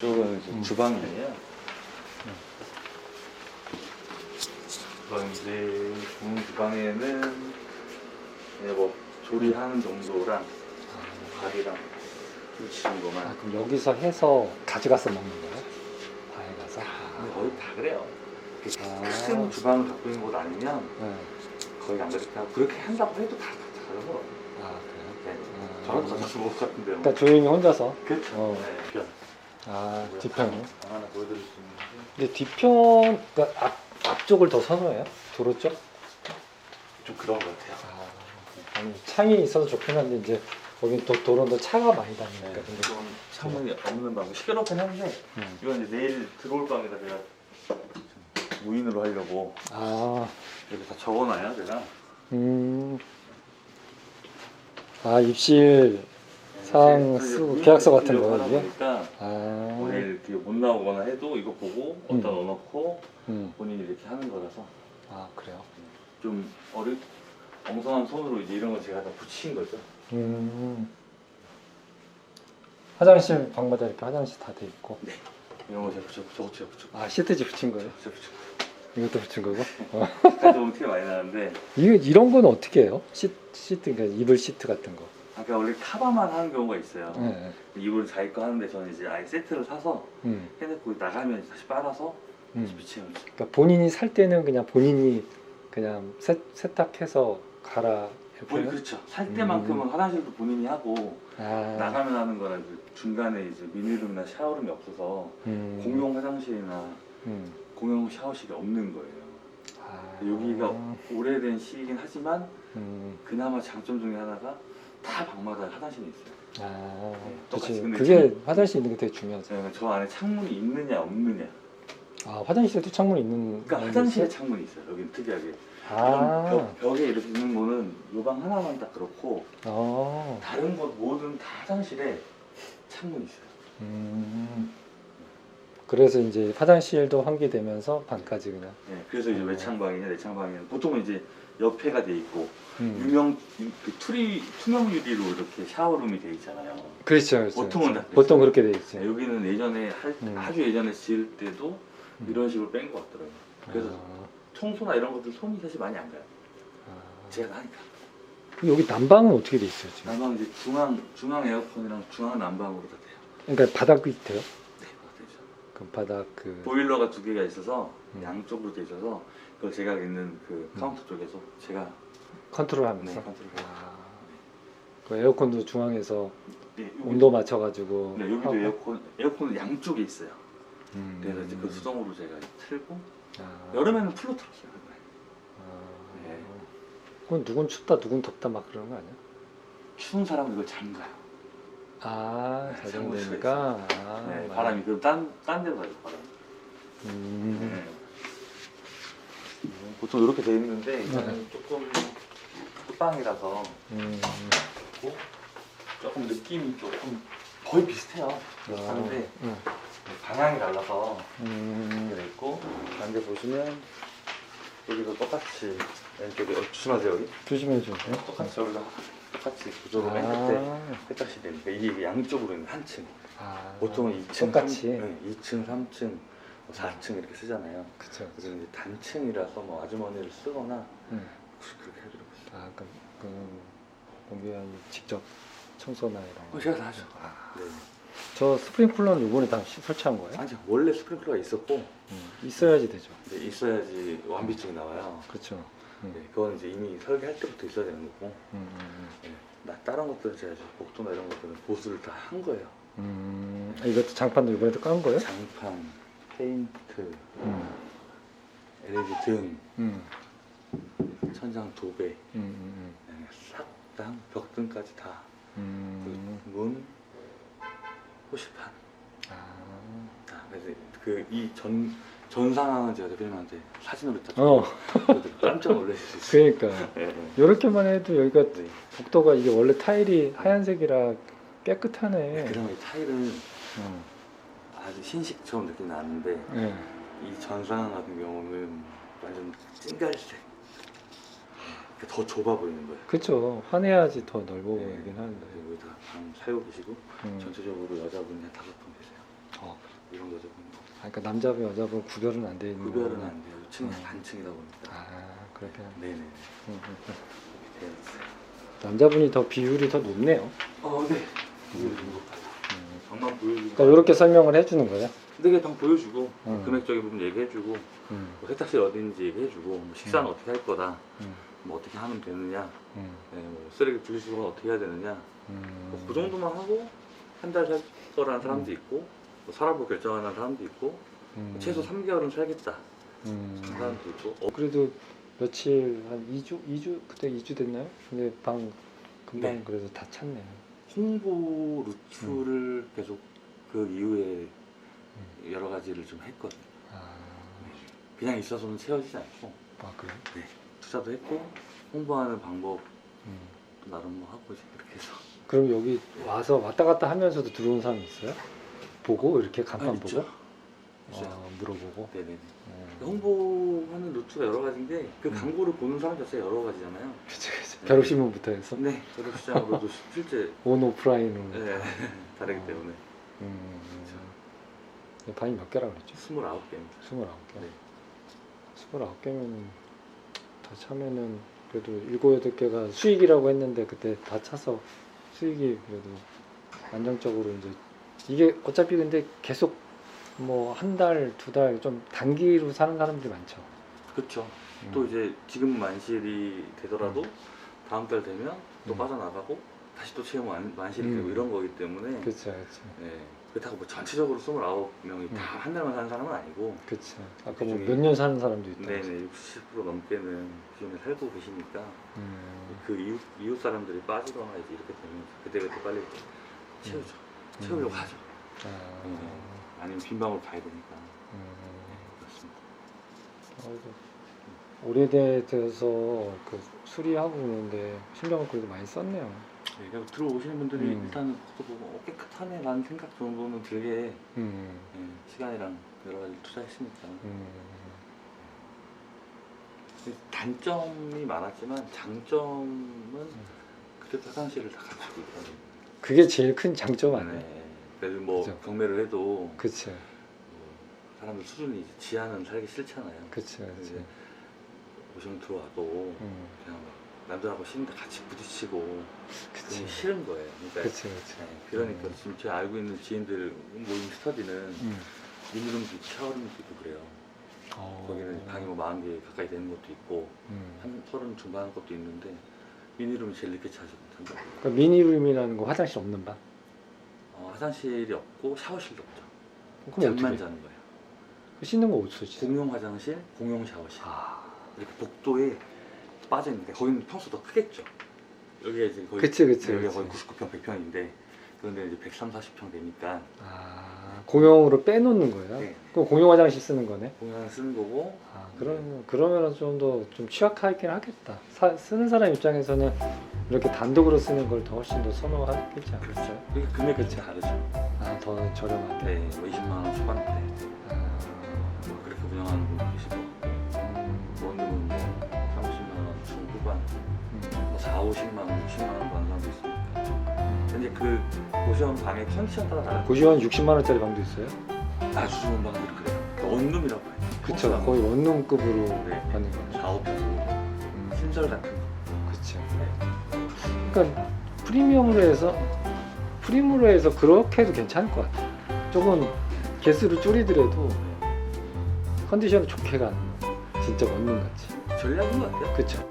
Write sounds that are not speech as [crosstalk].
이쪽은 이제 음. 주방이에요. 그럼 이제 중 주방에는 이제 뭐 조리하는 정도랑 뭐 밥이랑 부치는 아, 것만 그럼 여기서 해서 가져가서 먹는 거예요? 바에 가서? 근데 거의 다 그래요. 아. 큰 주방을 갖고 있는 곳 아니면 네. 거의 안 하고 그렇게 한다고 해도 다 가져서 아 그래요? 네. 아. 저런 가져서 먹을 것 같은데요. 그러니까 조용히 혼자서 그렇죠. 어. 네. 편. 아 뒤편이 방 하나 보여드릴 수 있는데 근데 뒤편 그러니까 앞, 앞쪽을 더 선호해요? 도로 쪽? 좀 그런 것 같아요. 아, 아니 창이 있어서 좋긴 한데 이제 거긴 또 도로도 차가 많이 다니니까 네. 근데 좀 창문이 없는 방 시끄럽긴 한데 음. 이건 이제 내일 들어올 방에다 제가 좀 무인으로 하려고 아, 이렇게 다 적어놔요 제가 음. 아 입실 사항 이제 쓰고 계약서 같은 거요, 하다 이게? 나오거나 해도 이거 보고 음. 어디다 넣어놓고 음. 본인이 이렇게 하는 거라서 아 그래요? 좀 어려 엉성한 손으로 이제 이런 거 제가 다 붙인 거죠. 음. 화장실 방마다 이렇게 화장실 다 돼 있고 이런 거 제가 붙여 저거 제가 붙여 아 시트지 붙인 거예요? 제가 붙여. 이것도 붙인 거고? [laughs] 어. 좀 티가 많이 나는데 이 이런 건 어떻게 해요? 시, 시트 그러니까 이불 시트 같은 거. 아까 원래 카바만 하는 경우가 있어요. 네. 이불 자기 거 하는데 저는 이제 아예 세트를 사서 음. 해놓고 나가면 다시 빨아서 다시 음. 붙이는 거죠. 그러니까 본인이 살 때는 그냥 본인이 그냥 세, 세탁해서 갈아 본인? 그렇죠. 살 때만큼은 음. 화장실도 본인이 하고 아, 나가면 하는 거라 그 중간에 이제 미니룸이나 샤워룸이 없어서 음. 공용 화장실이나 음. 공용 샤워실이 없는 거예요. 아, 여기가 오래된 시이긴 하지만 음. 그나마 장점 중에 하나가 다 방마다 화장실이 있어요. 아, 네, 똑같이. 그치. 근데 그게 참- 화장실 있는 게 되게 중요하죠. 그러니까 저 안에 창문이 있느냐 없느냐. 아, 화장실에도 창문 있는. 그러니까 거 화장실에 있어요? 창문이 있어요. 여기는 특이하게. 아, 벽, 벽에 이렇게 있는 거는 요방 하나만 딱 그렇고 어, 다른 곳 모든 다 화장실에 창문이 있어요. 음. 그래서 이제 화장실도 환기되면서 반까지 그냥. 네, 그래서 이제 어. 외창방이냐 내창방이냐 보통은 이제 옆에가 돼 있고 음. 유명 그 투리 투명 유리로 이렇게 샤워룸이 돼 있잖아요. 그렇죠, 그렇죠. 보통은. 다 보통 그렇게 돼 있지. 네, 여기는 예전에 할, 음. 아주 예전에 지을 때도 음. 이런 식으로 뺀 것 같더라고요. 그래서 아, 청소나 이런 것들 손이 사실 많이 안 가요. 아. 제가 하니까. 여기 난방은 어떻게 돼 있어요 지금? 난방 이제 중앙 중앙 에어컨이랑 중앙 난방으로 다 돼요. 그러니까 바닥이 돼요? 네, 다 되죠. 그 바닥 그 보일러가 두 개가 있어서 음. 양쪽으로 돼 있어서 그걸 제가 있는 그 음. 카운터 쪽에서 제가 컨트롤하면서. 네. 아, 그 에어컨도 중앙에서 네, 온도 맞춰가지고. 네, 여기도 하고. 에어컨 에어컨은 양쪽에 있어요. 음. 그래서 이제 그 수동으로 제가 틀고 아. 여름에는 풀로 틀었어요. 아. 네. 그건 누군 춥다, 누군 덥다 막 그러는 거 아니야? 추운 사람은 이걸 잠가요. 아, 네, 자정되니까. 아, 네. 바람이 그딴딴 데로 가요. 바람. 음. 네. 보통 이렇게 돼 있는데 네. 조금 끝방이라서 음. 있고 조금 느낌이 조금 거의 비슷해요. 아, 하는데 음. 방향이 달라서 음. 이렇게 돼 있고 반대 보시면 여기도 똑같이 왼쪽에 어, 조심하세요 여기 조심해 주세요. 똑같이 여기도 똑같이 구조로 맨 끝에 아, 세탁실이 되니까 이게 양쪽으로 있는 한 층. 아, 보통은 2층, 똑같이. 3, 네, 2층, 3층, 뭐 4층 이렇게 쓰잖아요. 그쵸. 그래서 이제 단층이라서 뭐 아주머니를 쓰거나 음. 그렇게 해드리고 있어요. 아, 그럼 그 공기관이 직접 청소나 이런 어, 거. 제가 다 하죠. 아, 네. 저 스프링클러는 이번에 다 시- 설치한 거예요? 아니 원래 스프링클러가 있었고 음, 있어야지 되죠. 이제 있어야지 완비증이 나와요. 그렇죠. 음, 네, 그건 이제 이미 설계할 때부터 있어야 되는 거고 음, 음, 네. 나 다른 것들은 제가 이제 복도나 이런 것들은 보수를 다 한 거예요. 음. 아, 이것도 장판도 이번에도 깐 거예요? 장판, 페인트, 음, LED 등, 음, 천장 도배, 음, 음, 그다음에 싹다 벽등까지 다. 음. 그 문, 호시판. 아, 아, 그래서 그 이 전 전 상황은 제가 대표님한테 사진으로 다 어, 찍어드리고 깜짝 놀라실 수 있어요. 그러니까 네, 네. 이렇게만 해도 여기가 네. 복도가 이게 원래 타일이 하얀색이라 깨끗하네. 그다음에 이 타일은 음, 아주 흰식처럼 느낌 나는데 네. 이 전 상황 같은 경우는 완전 찐갈색. 더 좁아 보이는 거예요. 그렇죠. 환해야지 더 넓어 네. 보이긴 하는데. 그래서 여기 다 방 살고 계시고 음. 전체적으로 여자분이 한 다섯 분 계세요. 어. 이런 여자분 아, 그러니까 남자분 여자분 구별은 안 돼 있는 구별은 거구나. 안 돼요. 층이 다 음. 단층이다 보니까. 아 그렇게 하면- 네네. 음, 음, 음. 네. 남자분이 더 비율이 더 높네요. 어, 네. 음. 방만 보여주고. 그러니까 이렇게 설명을 해주는 거예요. 근데 방 보여주고 음. 금액적인 부분 얘기해주고 음, 뭐 세탁실 어딘지 얘기해주고 뭐 식사는 음. 어떻게 할 거다. 음, 뭐 어떻게 하면 되느냐. 음, 네, 뭐 쓰레기 분리수거는 어떻게 해야 되느냐. 음. 뭐 그 정도만 하고 한 달 살 거라는 사람도 있고 뭐 살아보고 결정하는 사람도 있고 음. 최소 3개월은 살겠다 음. 하는 사람도 있고 어, 그래도 며칠 한 2주 2주 그때 2주 됐나요? 근데 방 금방 네. 그래도 다 찼네요. 홍보 루트를 음. 계속 그 이후에 여러 가지를 좀 했거든요. 아, 그냥 있어서는 채워지지 않고 아 그래? 투자도 했고 홍보하는 방법도 음. 나름 뭐 하고 이제 그렇게 해서 그럼 여기 와서 왔다 갔다 하면서도 들어온 사람 있어요? 보고 이렇게 간판 아, 보고 있죠. 있어요. 아, 물어보고. 네네. 음. 홍보하는 루트가 여러 가지인데 그 음. 광고를 보는 사람 자체가 여러 가지잖아요. 그치 그치. 벼룩신문부터 해서 네, 졸업시장으로도 [laughs] 실제 온 오프라인으로. 네, 다르기 때문에 음. 음. 방이 몇 개라고 그랬죠? 29개입니다. 29개. 네. 29개면 다 차면은 그래도 7, 8개가 수익이라고 했는데 그때 다 차서 수익이 그래도 안정적으로 이제 이게 어차피 근데 계속 뭐 한 달, 두 달 좀 단기로 사는 사람들이 많죠. 그렇죠. 음. 또 이제 지금 만실이 되더라도 다음 달 되면 또 음. 빠져나가고 다시 또 채용 만, 만실이 음. 되고 이런 거기 때문에 그쵸, 그쵸. 네. 그렇다고 뭐 전체적으로 29명이 음. 다한 달만 사는 사람은 아니고 그쵸. 아까 뭐 몇 년 사는 사람도 있다. 네네 60% 넘게는 기존에 살고 계시니까 음. 그 이웃, 이웃 사람들이 빠지거나 이제 이렇게 되면 그때 그때 빨리 채우죠. 채우려고 음. 하죠. 아, 네. 아니면 빈 방으로 가야 되니까 음. 그렇습니다. 아이고, 오래돼서 그 수리하고 있는데 신경을 그래도 많이 썼네요. 네, 그리고 들어오시는 분들이 음. 일단 그것도 보고 어, 깨끗하네 라는 생각 정도는 들게 음. 네, 시간이랑 여러 가지 투자했으니까 음. 단점이 많았지만 장점은 그때 화장실을 다 갖추고 있다는 그게 제일 큰 장점 아니에요? 네. 그래도 뭐 그죠. 경매를 해도 그쵸, 뭐 사람들 수준이 이제 지하는 살기 싫잖아요. 그쵸, 그쵸. 네. 오시면 들어와도 음. 그냥 막 남들하고 쉬는데 같이 부딪히고 그치, 그게 싫은 거예요. 그러니까 그치, 그치. 네, 그러니까 음. 지금 제가 알고 있는 지인들 모임 스터디는 음. 미니룸도 있고 있고 그래요. 어. 거기는 방이 뭐 40개 가까이 되는 것도 있고 음. 한 서른 중반 것도 있는데 미니룸이 제일 늦게 차지 못한다. 그 미니룸이라는 거 화장실 없는 방? 어, 화장실이 없고 샤워실도 없죠. 그럼 잠만 어떻게? 자는 거예요. 씻는 거 어디서 씻어? 공용 화장실, 공용 샤워실. 아, 이렇게 복도에 빠져 있는데 거기는 평수 더 크겠죠. 여기가 이제 거의 그치, 그치, 여기가. 거의 99평, 100평인데 그런데 이제 130, 40평 되니까 아, 공용으로 빼놓는 거예요? 네. 그럼 공용 화장실 쓰는 거네? 공용 쓰는 거고 아, 그러면 그러면은 좀 더 좀 취약하긴 하겠다. 사, 쓰는 사람 입장에서는 이렇게 단독으로 쓰는 걸 더 훨씬 더 선호하겠지 않겠어요? 그러니까 금액이 그쵸. 좀 다르죠. 아, 더 저렴하게. 네, 뭐 20만 원 초반대 아, 뭐 4, 50만 원, 60만 원 받는 사람도 있으니까 근데 그 고시원 방의 컨디션 따라 다른 고시원 60만 원짜리 방도 있어요? 아주 좋은 방들이 그래요. 그러니까 원룸이라고 해요. 그쵸, 거의 원룸급으로 네. 하는 거죠. 4, 5평 음, 신설 같은 거. 그쵸. 그러니까 프리미엄으로 해서 프리미엄으로 해서 그렇게 해도 괜찮을 것 같아요. 조금 개수를 줄이더라도 컨디션을 좋게 가는 거. 진짜 원룸 같이. 전략인 것 같아요. 그쵸.